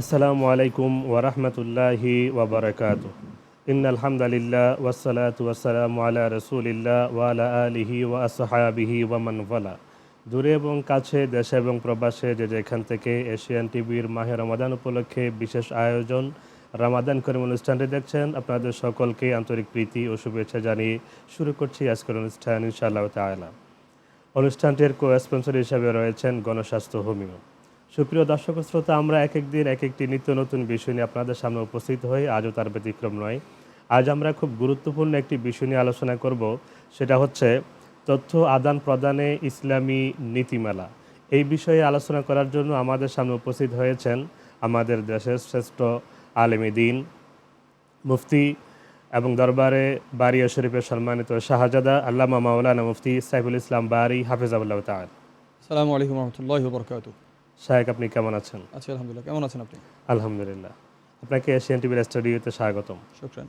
আসসালামু আলাইকুম ওরহমতুল্লাহি ওবরাকাত ইন আলহামদুলিল্লাহ ওয়াসালাত ওয়াসালামু আলা রসুলিল্লাহ ওয়ালা আলিহি ওয়া আসহাবিহি ওয়ামান ওয়ালা। দূরে এবং কাছে, দেশে এবং প্রবাসে যে যেখান থেকে এশিয়ান টিভির মাহে রমাদান উপলক্ষে বিশেষ আয়োজন রামাদান করিম অনুষ্ঠানটি দেখছেন, আপনাদের সকলকে আন্তরিক প্রীতি ও শুভেচ্ছা জানিয়ে শুরু করছি আজকের অনুষ্ঠান ইনশাআল্লাহ তাআলা। অনুষ্ঠানটির কো স্পন্সর হিসাবে রয়েছেন গণস্বাস্থ্য হোমিও। সুপ্রিয় দর্শক শ্রোতা, আমরা এক এক দিন, এক একটি নিত্য নতুন বিষয় নিয়ে আপনাদের সামনে উপস্থিত হই। আজও তার ব্যতিক্রম নয়। আজ আমরা খুব গুরুত্বপূর্ণ একটি বিষয় নিয়ে আলোচনা করব। সেটা হচ্ছে তথ্য আদান প্রদানে ইসলামী নীতিমালা। এই বিষয়ে আলোচনা করার জন্য আমাদের সামনে উপস্থিত হয়েছেন আমাদের দেশের শ্রেষ্ঠ আলেমী দিন, মুফতি এবং দরবারে বারিয়া শরীফের সম্মানিত শাহজাদা আল্লামা মাওলানা মুফতি সাইফুল ইসলাম বারি হাফিজাবুল্লাহ তাল সালামু আলাইকুম রহমতুল্লাহ শাহেক আপনি কেমন আছেন? আছি আলহামদুলিল্লাহ। কেমন আছেন আপনি? আলহামদুলিল্লাহ। আপনাকে এশিয়ান টিভির স্টুডিওতে স্বাগতম। শুক্রান।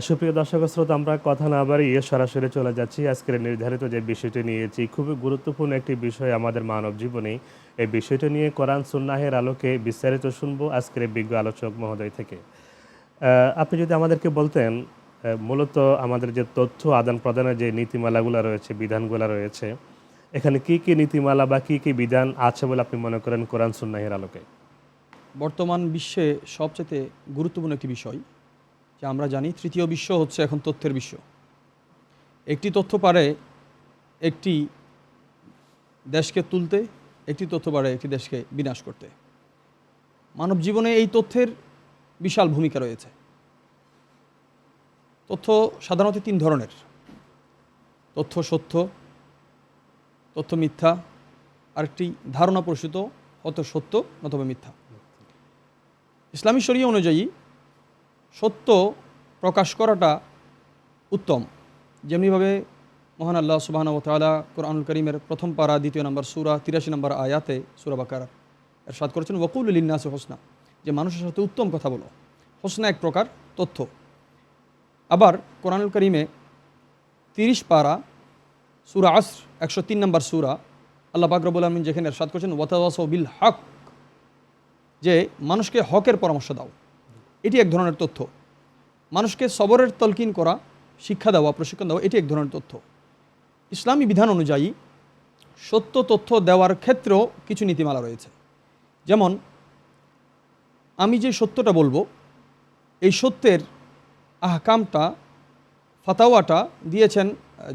সুপ্রিয় দর্শক শ্রোতা আমরা কথা না বাড়িয়ে সরাসরি চলে যাচ্ছি আজকের নির্ধারিত যে বিষয়টি নিয়েছি খুবই গুরুত্বপূর্ণ একটি বিষয় আমাদের মানব জীবনে। এই বিষয়টি নিয়ে কোরআন সুন্নাহের আলোকে বিস্তারিত শুনব আজকের বিজ্ঞ আলোচক মহোদয় থেকে। আহ, আপনি যদি আমাদেরকে বলতেন মূলত আমাদের যে তথ্য আদান প্রদানের যে নীতিমালাগুলো রয়েছে বিধানগুলো রয়েছে এখানে কি কি নীতিমালা বা কি কি বিধান আছে বলে আপনি মনে করেন কোরআন সুন্নাহের আলোকে? বর্তমান বিশ্বে সবচেয়ে গুরুত্বপূর্ণ একটি বিষয়, যে আমরা জানি, তৃতীয় বিশ্ব হচ্ছে এখন তথ্যের বিশ্ব। একটি তথ্য পারে একটি দেশকে তুলতে, একটি তথ্য পারে একটি দেশকে বিনাশ করতে। মানব জীবনে এই তথ্যের বিশাল ভূমিকা রয়েছে। তথ্য সাধারণত তিন ধরনের। তথ্য সত্য তথ্য মিথ্যা, আরেকটি ধারণা প্রসূত হয়তো সত্য অথবা মিথ্যা। ইসলামী শরীয় অনুযায়ী সত্য প্রকাশ করাটা উত্তম। যেমনিভাবে মহান আল্লাহ সুবাহান তালা কোরআনুল করিমের প্রথম পারা, দ্বিতীয় নম্বর সুরা, তিরাশি নম্বর আয়াতে সুরা বাকার এর সাদ করেছেন ওকুল ইন্নাস হোসনা যে মানুষের সাথে উত্তম কথা বলো। হোসনা এক প্রকার তথ্য। আবার কোরআনুল করিমে তিরিশ পারা, সুরা আসর একশো তিন নম্বর সুরা, আল্লাহ বাকরবুল আলমিন যেখানে এরশাদ করছেন ওয়াতাওয়াস বিল হক যে মানুষকে হকের পরামর্শ দাও। এটি এক ধরনের তথ্য। মানুষকে সবরের তলকিন করা, শিক্ষা দেওয়া, প্রশিক্ষণ দেওয়া, এটি এক ধরনের তথ্য। ইসলামী বিধান অনুযায়ী সত্য তথ্য দেওয়ার ক্ষেত্রেও কিছু নীতিমালা রয়েছে। যেমন, আমি যে সত্যটা বলব, এই সত্যের আহকামটা, ফাতাওয়াটা দিয়েছেন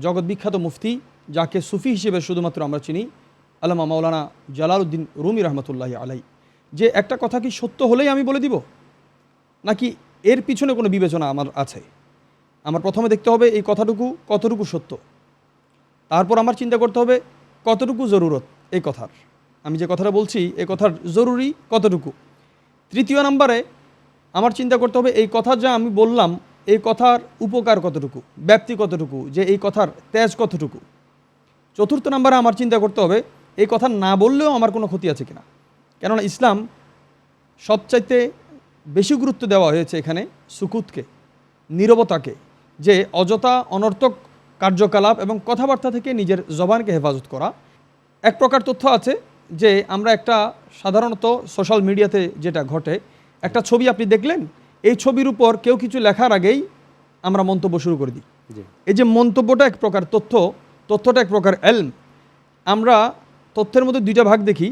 জগৎ বিখ্যাত মুফতি যাকে সুফি হিসেবে শুধুমাত্র আমরা চিনি, আল্লামা মাওলানা জালালউদ্দিন রুমি রহমতুল্লাহ আলাই যে একটা কথা কি সত্য হলেই আমি বলে দিব? নাকি এর পিছনে কোনো বিবেচনা আমার আছে? আমার প্রথমে দেখতে হবে এই কথাটুকু কতটুকু সত্য। তারপর আমার চিন্তা করতে হবে কতটুকু জরুরত এই কথার। আমি যে কথাটা বলছি এই কথার জরুরি কতটুকু? তৃতীয় নম্বরে আমার চিন্তা করতে হবে এই কথা যা আমি বললাম, এই কথার উপকার কতটুকু, ব্যাপ্তি কতটুকু, যে এই কথার তেজ কতটুকু? চতুর্থ নম্বরে আমার চিন্তা করতে হবে এই কথা না বললেও আমার কোনো ক্ষতি আছে কিনা। কেননা ইসলাম সবচাইতে বেশি গুরুত্ব দেওয়া হয়েছে এখানে সুকুতকে নীরবতাকে যে অযথা অনর্থক কার্যকলাপ এবং কথাবার্তা থেকে নিজের জবানকে হেফাজত করা। এক প্রকার তথ্য আছে যে আমরা একটা সাধারণত সোশ্যাল মিডিয়াতে যেটা ঘটে একটা ছবি আপনি দেখলেন এই ছবির উপর কেউ কিছু লেখার আগেই আমরা মন্তব্য শুরু করে দিই। এই যে মন্তব্যটা এক প্রকার তথ্য তথ্যটা এক প্রকার এলম। আমরা তথ্যের মধ্যে দুইটা ভাগ দেখি।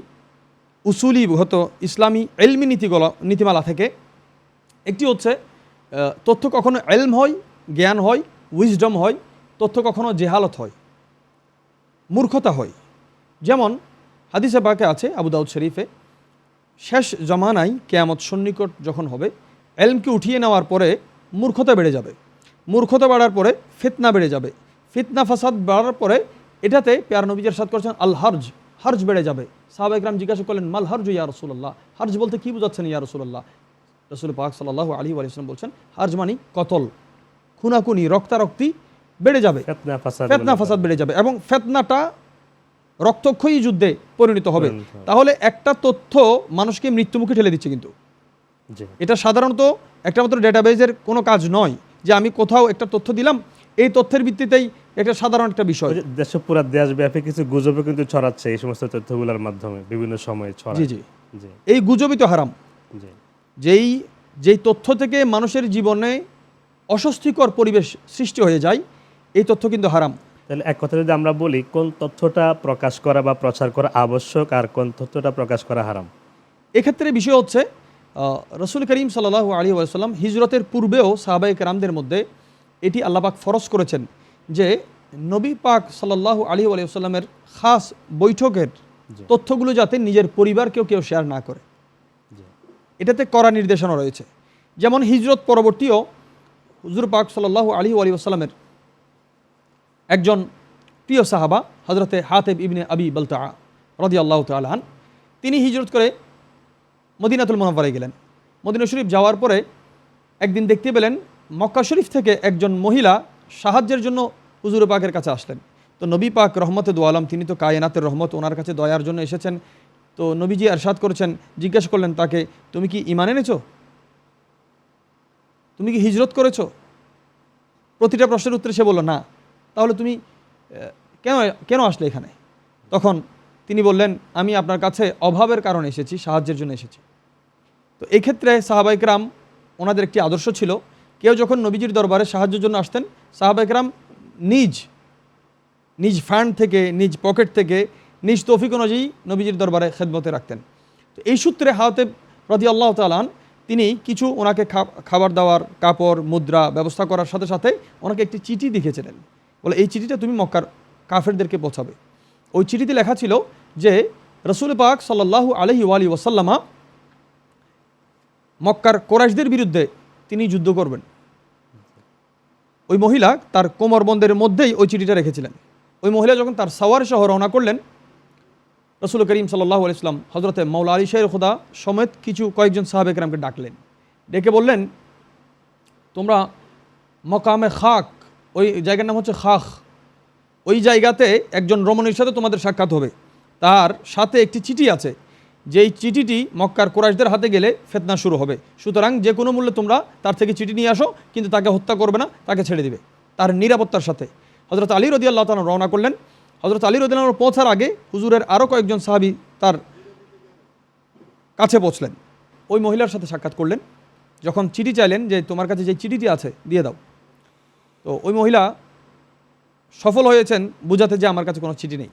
উসুলি হতো ইসলামী এলমি নীতিগুলো, নীতিমালা থেকে। একটি হচ্ছে তথ্য কখনো এলম হয়, জ্ঞান হয় উইজডম হয়, তথ্য কখনো জেহালত হয়, মূর্খতা হয়। যেমন হাদিসে বাকে আছে, আবু দাউদ শরীফে, শেষ জমানায় কেয়ামত সন্নিকট যখন হবে, এলমকে উঠিয়ে নেওয়ার পরে মূর্খতা বেড়ে যাবে। মূর্খতা বাড়ার পরে ফিতনা বেড়ে যাবে। ফিতনা ফাসাদ বাড়ার পরে এটাতে পেয়ার নবীজের সাদ করছেন আল হার্জ হার্জ বেড়ে যাবে। সাহাবা ইকরাম জিজ্ঞাসা করলেন মাল হার্জ ইয়া রসুল্লাহ হার্জ বলতে কি বোঝাচ্ছেন ইয়া রসুল্লাহ রসুল পাক সাল্লাহ আলী আলিয়াল্লাম বলছেন হার্জ মানি কতল খুনাকুনি রক্তারক্তি বেড়ে যাবে। ফেতনা ফাসাদ বেড়ে যাবে। এবং ফেতনাটা রক্তক্ষয়ী যুদ্ধে পরিণত হবে। তাহলে একটা তথ্য মানুষকে মৃত্যুমুখে ঠেলে দিচ্ছে কিন্তু। এটা সাধারণত একটা মাত্র ডেটাবেজের কোনো কাজ নয় যে আমি কোথাও একটা তথ্য দিলাম এই তথ্যের ভিত্তিতেই একটা সাধারণ একটা বিষয়। দেশে পুরা দেশব্যাপী কিছু গুজবে কিন্তু ছড়াচ্ছে এই সমস্ত তথ্যগুলোর মাধ্যমে বিভিন্ন সময়ে ছড়ায়। জি জি। এই গুজবই তো হারাম। যেই যেই তথ্য থেকে মানুষের জীবনে অস্বস্তিকর পরিবেশ সৃষ্টি হয়ে যায় এই তথ্য কিন্তু হারাম। তাহলে এক কথা যদি আমরা বলি কোন তথ্যটা প্রকাশ করা বা প্রচার করা আবশ্যক আর কোন তথ্যটা প্রকাশ করা হারাম? এক্ষেত্রে বিষয় হচ্ছে রসুল করিম সাল্লাহ আলী আসাল্লাম হিজরতের পূর্বেও সাহাবাই কেরামদের মধ্যে এটি আল্লাপাক ফরজ করেছেন যে নবী পাক সাল্লাহ আলী আলিয়াল্লামের খাস বৈঠকের। তথ্যগুলো যাতে নিজের পরিবারকেও কেউ শেয়ার না করে। এটাতে করা নির্দেশনা রয়েছে। যেমন হিজরত পরবর্তীও হুজুর পাক সাল্লাহ আলী আলী একজন প্রিয় সাহাবা হজরতে হাতেব ইবনে আবি বলতা রদি আল্লাহ তালান তিনি হিজরত করে মদিনাতুল মোনাফারে গেলেন। মদিনা শরীফ যাওয়ার পরে একদিন দেখতে পেলেন মক্কা শরীফ থেকে একজন মহিলা সাহায্যের জন্য হুজুর পাকের কাছে আসলেন। তো নবী পাক রহমতে দু আলম, তিনি তো কায়নাতের রহমত, ওনার কাছে দয়ার জন্য এসেছেন। তো নবীজি আরশাদ করেছেন, জিজ্ঞাসা করলেন তাকে, তুমি কি ইমান এনেছো? তুমি কি হিজরত করেছ? প্রতিটা প্রশ্নের উত্তরে সে বলল, না। তাহলে তুমি কেন কেন আসলে এখানে? তখন তিনি বললেন, আমি আপনার কাছে অভাবের কারণে এসেছি, সাহায্যের জন্য এসেছি। তো এক্ষেত্রে ক্ষেত্রে সাহাবাইকরাম ওনাদের একটি আদর্শ ছিল কেউ যখন নবীজির দরবারে সাহায্যের জন্য আসতেন সাহাবাইকরাম নিজ নিজ ফান্ড থেকে, নিজ পকেট থেকে, নিজ তৌফিক অনুযায়ী নবীজির দরবারে খেদমতে রাখতেন। তো এই সূত্রে হাতে রদি আল্লাহ তালান তিনি কিছু ওনাকে খাবার দাবার কাপড়, মুদ্রা ব্যবস্থা করার সাথে সাথে ওনাকে একটি চিঠি লিখেছিলেন। বলে, এই চিঠিটা তুমি মক্কার কাফেরদেরকে পৌঁছাবে। ওই চিঠিতে লেখা ছিল যে, রসুল পাক সাল্লাল্লাহু আলহি ওয়ালি ওসাল্লামা মক্কার কোরাইশদের বিরুদ্ধে তিনি যুদ্ধ করবেন। ওই মহিলা তার কোমরবন্দের মধ্যেই ওই চিঠিটা রেখেছিলেন। ওই মহিলা যখন তার সাওয়ার সহ রওনা করলেন, রসুল করিম সাল্লাহ ইসলাম হজরতে মৌলা আলী শাহ খুদা সমেত কিছু কয়েকজন সাহাবেকরামকে ডাকলেন। ডেকে বললেন, তোমরা মকামে খাক, ওই জায়গার নাম হচ্ছে খাখ, ওই জায়গাতে একজন রমণীর সাথে তোমাদের সাক্ষাৎ হবে। তার সাথে একটি চিঠি আছে যেই চিঠিটি মক্কার কোরাইশদের হাতে গেলে ফেতনা শুরু হবে। সুতরাং যে কোনো মূল্যে তোমরা তার থেকে চিঠি নিয়ে আসো, কিন্তু তাকে হত্যা করবে না, তাকে ছেড়ে দিবে। তার নিরাপত্তার সাথে। হজরত আলী রদি আল্লাহ তালা রওনা করলেন। হজরত আলী রদি আল্লাহ পৌঁছার আগে হুজুরের আরও কয়েকজন সাহাবি তার কাছে পৌঁছলেন। ওই মহিলার সাথে সাক্ষাৎ করলেন। যখন চিঠি চাইলেন যে, তোমার কাছে যে চিঠিটি আছে, দিয়ে দাও। তো ওই মহিলা সফল হয়েছেন, বুঝাতে যে আমার কাছে কোনো চিঠি নেই।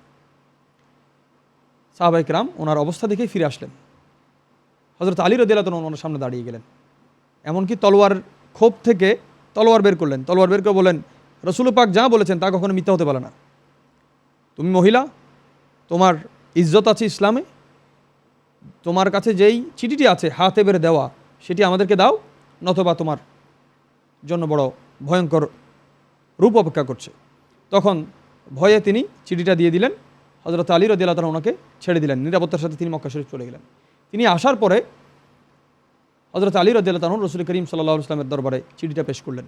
সাহাবাইকরাম ওনার অবস্থা দেখেই ফিরে আসলেন। হজরত আলী রদিল্লা তো ওনার সামনে দাঁড়িয়ে গেলেন। এমনকি তলোয়ার ক্ষোভ থেকে তলোয়ার বের করলেন। তলোয়ার বের করে বলেন রসুল পাক যা বলেছেন তা কখনো মিথ্যা হতে পারে না। তুমি মহিলা, তোমার ইজ্জত আছে ইসলামে, তোমার কাছে যেই চিঠিটি আছে, হাতে বেড়ে দেওয়া, সেটি আমাদেরকে দাও, নতবা তোমার জন্য বড় ভয়ঙ্কর রূপ অপেক্ষা করছে। তখন ভয়ে তিনি চিঠিটা দিয়ে দিলেন হজরত আলী রদিল্লা তালা ওনাকে ছেড়ে দিলেন, নিরাপত্তার সাথে তিনি মক্কা শরীফ চলে গেলেন। তিনি আসার পরে হজরত আলী রদিল্লা তালন রসুল করিম সাল্লাহ ইসলামের দরবারে চিঠিটা পেশ করলেন।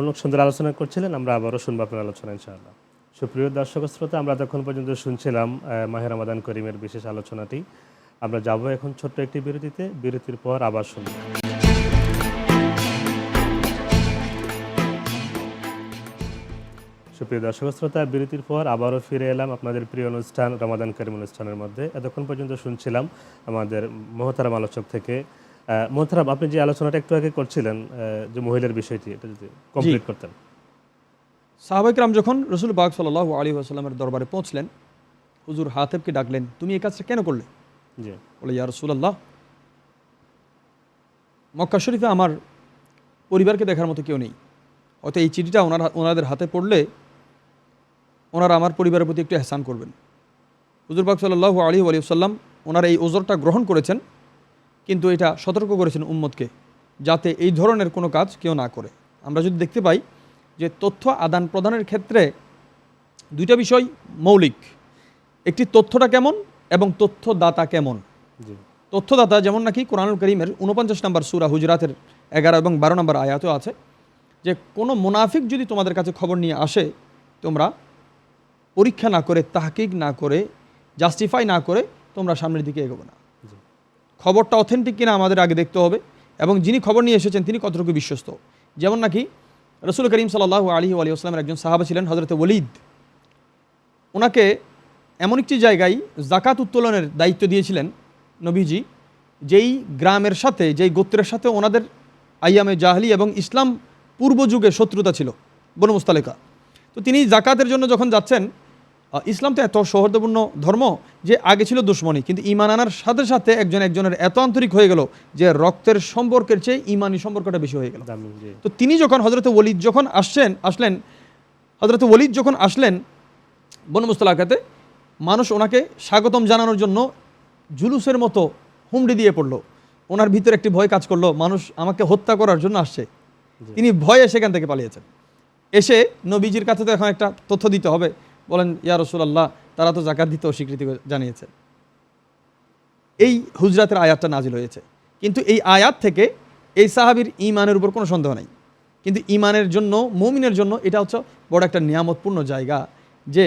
অনেক সুন্দর আলোচনা করছিলেন, আমরা আবারও শুনব আপনার আলোচনা, ইনশাআল্লাহ। সুপ্রিয় দর্শক, শ্রোতা, আমরা তখন পর্যন্ত শুনছিলাম মাহের রমাদান করিমের বিশেষ আলোচনাটি, আমরা যাব এখন ছোট্ট একটি বিরতিতে। বিরতির পর আবার শুনব। সুপ্রিয় দর্শক শ্রোতা বিরতির পর আবারও ফিরে এলাম আপনাদের প্রিয় অনুষ্ঠান রমাদান করিম অনুষ্ঠানের মধ্যে। এতক্ষণ পর্যন্ত শুনছিলাম আমাদের মহতারাম আলোচক থেকে মোহতারাম আপনি যে আলোচনাটা একটু আগে করছিলেন যে মহিলার বিষয়টি এটা যদি কমপ্লিট করতেন। সাহাবাইকরাম যখন রসুল বাগ সাল্লাহ আলী আসাল্লামের দরবারে পৌঁছলেন হুজুর হাতেবকে ডাকলেন তুমি এই কাজটা কেন করলে? জি। বলে ইয়া রসুলাল্লাহ মক্কা শরীফে আমার পরিবারকে দেখার মতো কেউ নেই। হয়তো এই চিঠিটা ওনার ওনাদের হাতে পড়লে ওনারা আমার পরিবারের প্রতি একটু এহসান করবেন। হুজুর পাক সাল্লাহ আলী আলী সাল্লাম ওনারা এই ওজরটা গ্রহণ করেছেন কিন্তু এটা সতর্ক করেছেন উম্মতকে যাতে এই ধরনের কোনো কাজ কেউ না করে। আমরা যদি দেখতে পাই যে তথ্য আদান প্রদানের ক্ষেত্রে দুইটা বিষয় মৌলিক। একটি তথ্যটা কেমন এবং তথ্যদাতা কেমন? তথ্যদাতা যেমন নাকি কোরআনুল করিমের উনপঞ্চাশ নম্বর সুরা হুজরাতের এগারো এবং বারো নম্বর আয়াতও আছে যে কোনো মুনাফিক যদি তোমাদের কাছে খবর নিয়ে আসে তোমরা পরীক্ষা না করে তাহকিক না করে জাস্টিফাই না করে তোমরা সামনের দিকে এগোবে না। খবরটা অথেন্টিক কিনা আমাদের আগে দেখতে হবে এবং যিনি খবর নিয়ে এসেছেন তিনি কতটুকু বিশ্বস্ত। যেমন নাকি রসুল করিম সাল্লাহ আলী আলী আসলামের একজন সাহাবা ছিলেন হজরত ওলিদ। ওনাকে এমন একটি জায়গায় জাকাত উত্তোলনের দায়িত্ব দিয়েছিলেন নবীজি যেই গ্রামের সাথে যেই গোত্রের সাথে ওনাদের আইয়ামে জাহলি এবং ইসলাম পূর্ব যুগে শত্রুতা ছিল বনু মুস্তালেকা। তো তিনি জাকাতের জন্য যখন যাচ্ছেন ইসলাম তো এত সৌহার্দ্যপূর্ণ ধর্ম যে আগে ছিল দুশ্মনী কিন্তু ইমান আনার সাথে সাথে একজন একজনের এত আন্তরিক হয়ে গেল যে রক্তের সম্পর্কের চেয়ে ইমানি সম্পর্কটা বেশি হয়ে গেল। তো তিনি যখন হজরত ওলিদ যখন আসছেন আসলেন হজরত ওলিদ যখন আসলেন বন মুস্তালাকাতে মানুষ ওনাকে স্বাগতম জানানোর জন্য জুলুসের মতো হুমড়ি দিয়ে পড়ল। ওনার ভিতরে একটি ভয় কাজ করল মানুষ আমাকে হত্যা করার জন্য আসছে। তিনি ভয়ে সেখান থেকে পালিয়েছেন। এসে নবীজির কাছে তো এখন একটা তথ্য দিতে হবে বলেন ইয়া রসুলাল্লাহ তারা তো জাকাত দিতে অস্বীকৃতি জানিয়েছে। এই হুজরাতের আয়াতটা নাজিল হয়েছে। কিন্তু এই আয়াত থেকে এই সাহাবির ইমানের উপর কোনো সন্দেহ নাই। কিন্তু ইমানের জন্য মমিনের জন্য এটা হচ্ছে বড় একটা নিয়ামতপূর্ণ জায়গা যে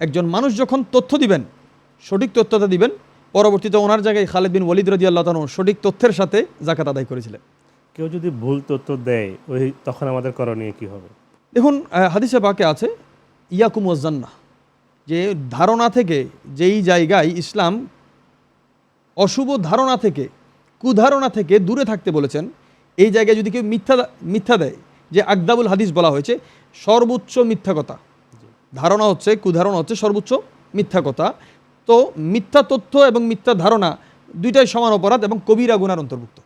একজন মানুষ যখন তথ্য দিবেন সঠিক তথ্যটা দিবেন পরবর্তীতে ওনার জায়গায় খালেদ বিন ওলিদ রদি আল্লাহ তানু সঠিক তথ্যের সাথে জাকাত আদায় করেছিলেন। কেউ যদি ভুল তথ্য দেয় ওই তখন আমাদের করণীয় কি হবে? দেখুন হাদিসে বাকে আছে ইয়াকুম ওয়াজ্জান্না যে ধারণা থেকে, যেই জায়গায় ইসলাম অশুভ ধারণা থেকে, কুধারণা থেকে দূরে থাকতে বলেছেন, এই জায়গায় যদি কেউ মিথ্যা মিথ্যা দেয়, যে আকদাবুল হাদিস বলা হয়েছে, সর্বোচ্চ মিথ্যা কথা। ধারণা হচ্ছে, কুধারণা হচ্ছে সর্বোচ্চ মিথ্যা কথা। তো মিথ্যা তথ্য এবং মিথ্যা ধারণা দুইটাই সমান অপরাধ এবং কবিরা গুনার অন্তর্ভুক্ত।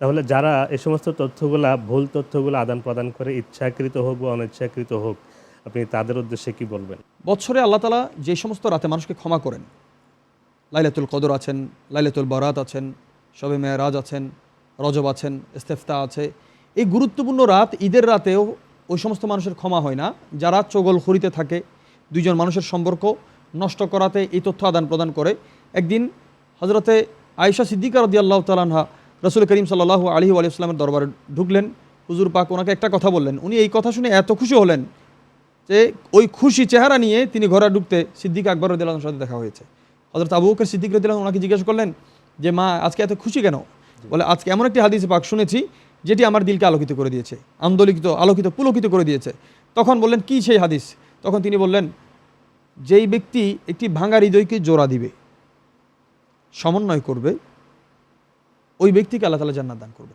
তাহলে যারা এ সমস্ত তথ্যগুলা, ভুল তথ্যগুলো আদান প্রদান করে ইচ্ছাকৃত হোক বা অনিচ্ছাকৃত হোক আপনি তাদের উদ্দেশ্যে কি বলবেন? বছরে আল্লাহ তালা যে সমস্ত রাতে মানুষকে ক্ষমা করেন, লাইলাতুল কদর আছেন, লাইলাতুল বরাত আছেন শবে মেয়ারাজ আছেন, রজব আছেন, ইস্তেফতা আছে, এই গুরুত্বপূর্ণ রাত ঈদের রাতেও ওই সমস্ত মানুষের ক্ষমা হয় না। যারা চগল খড়িতে থাকে, দুইজন মানুষের সম্পর্ক নষ্ট করাতে এই তথ্য আদান প্রদান করে। একদিন হজরতে আয়েশা সিদ্দিকা রদি আল্লাহ তালানহা রসুল করিম সাল্লাহ আলহি আলিয়াস্লামের দরবারে ঢুকলেন। হুজুর পাক ওনাকে একটা কথা বললেন। উনি এই কথা শুনে এত খুশি হলেন যে ওই খুশি চেহারা নিয়ে তিনি ঘরে ঢুকতে সিদ্দিক আকবর রদিল্লাহর সাথে দেখা হয়েছে। হজরত আবু বকর সিদ্দিক রদিল্লাহ ওনাকে জিজ্ঞেস করলেন যে মা আজকে এত খুশি কেন? বলে আজকে এমন একটি হাদিস পাক শুনেছি যেটি আমার দিলকে আলোকিত করে দিয়েছে আন্দোলিত আলোকিত পুলকিত করে দিয়েছে। তখন বললেন কি সেই হাদিস? তখন তিনি বললেন যেই ব্যক্তি একটি ভাঙা হৃদয়কে জোড়া দিবে সমন্বয় করবে ওই ব্যক্তিকে আল্লাহ তালা জান্নাত দান করবে।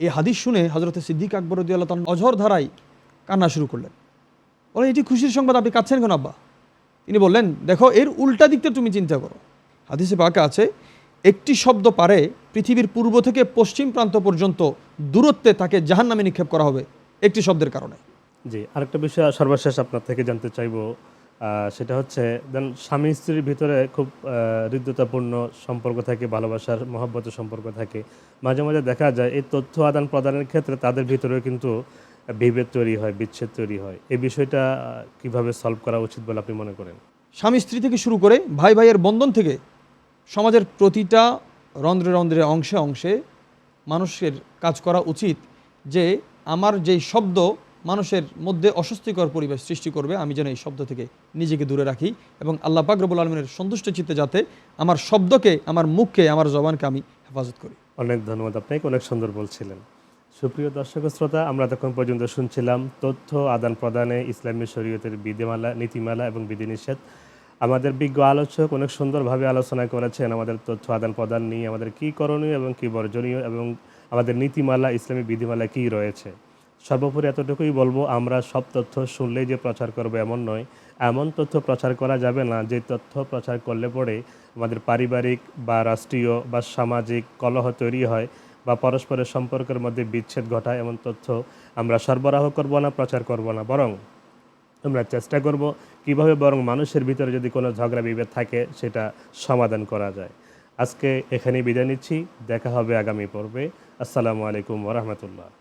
এই হাদিস শুনে হজরত সিদ্দিক আকবর আল্লাহ তাআলা অঝর ধারায় কান্না শুরু করলেন। বলেন এটি খুশির সংবাদ আপনি কাঁদছেন কেন, আব্বা? তিনি বললেন, দেখো, এর উল্টা দিকটা তুমি চিন্তা করো। হাদিসে পাকে আছে, একটি শব্দ পারে, পৃথিবীর পূর্ব থেকে পশ্চিম প্রান্ত পর্যন্ত দূরত্বে তাকে জাহান নামে নিক্ষেপ করা হবে, একটি শব্দের কারণে। জি, আরেকটা বিষয় সর্বশেষ আপনার থেকে জানতে চাইব সেটা হচ্ছে, দেন স্বামী স্ত্রীর ভিতরে খুব হৃদ্যতাপূর্ণ সম্পর্ক থাকে, ভালোবাসার, মহব্বতের সম্পর্ক থাকে। মাঝে মাঝে দেখা যায়, এই তথ্য আদান প্রদানের ক্ষেত্রে তাদের ভিতরেও কিন্তু বিভেদ তৈরি হয় বিচ্ছেদ তৈরি হয়। এই বিষয়টা কীভাবে সলভ করা উচিত বলে আপনি মনে করেন? স্বামী স্ত্রী থেকে শুরু করে ভাই ভাইয়ের বন্ধন থেকে সমাজের প্রতিটা রন্ধ্রে রন্ধ্রে অংশে অংশে মানুষের কাজ করা উচিত যে আমার যেই শব্দ মানুষের মধ্যে অস্বস্তিকর পরিবেশ সৃষ্টি করবে আমি যেন এই শব্দ থেকে নিজেকে দূরে রাখি এবং আল্লাহ পাক রব্বুল আলমিনের সন্তুষ্ট চিত্তে যাতে আমার শব্দকে আমার মুখকে আমার জবানকে আমি হেফাজত করি। অনেক ধন্যবাদ আপনাকে অনেক সুন্দর বলছিলেন। সুপ্রিয় দর্শক শ্রোতা, আমরা তখন পর্যন্ত শুনছিলাম তথ্য আদান প্রদানে ইসলামী শরীয়তের বিধিমালা, নীতিমালা এবং বিধিনিষেধ। আমাদের বিজ্ঞ আলোচক অনেক সুন্দরভাবে আলোচনা করেছেন আমাদের তথ্য আদান প্রদান নিয়ে, আমাদের কী করণীয় এবং কী বর্জনীয় এবং আমাদের নীতিমালা, ইসলামী বিধিমালা কী রয়েছে। সর্বোপরি এতটুকুই বলব, আমরা সব তথ্য শুনলেই যে প্রচার করব এমন নয়। এমন তথ্য প্রচার করা যাবে না, যে তথ্য প্রচার করলে পরে আমাদের পারিবারিক বা রাষ্ট্রীয় বা সামাজিক কলহ তৈরি হয়। বা পরস্পরের সম্পর্কের মধ্যে বিচ্ছেদ ঘটায় এমন তথ্য আমরা সরবরাহ করব না, প্রচার করব না। বরং আমরা চেষ্টা করব কীভাবে বরং মানুষের ভিতরে যদি কোনো ঝগড়া, বিভেদ থাকে, সেটা সমাধান করা যায়। আজকে এখানেই বিদায় নিচ্ছি। দেখা হবে আগামী পর্বে। আসসালামু আলাইকুম ওরহমতুল্লাহ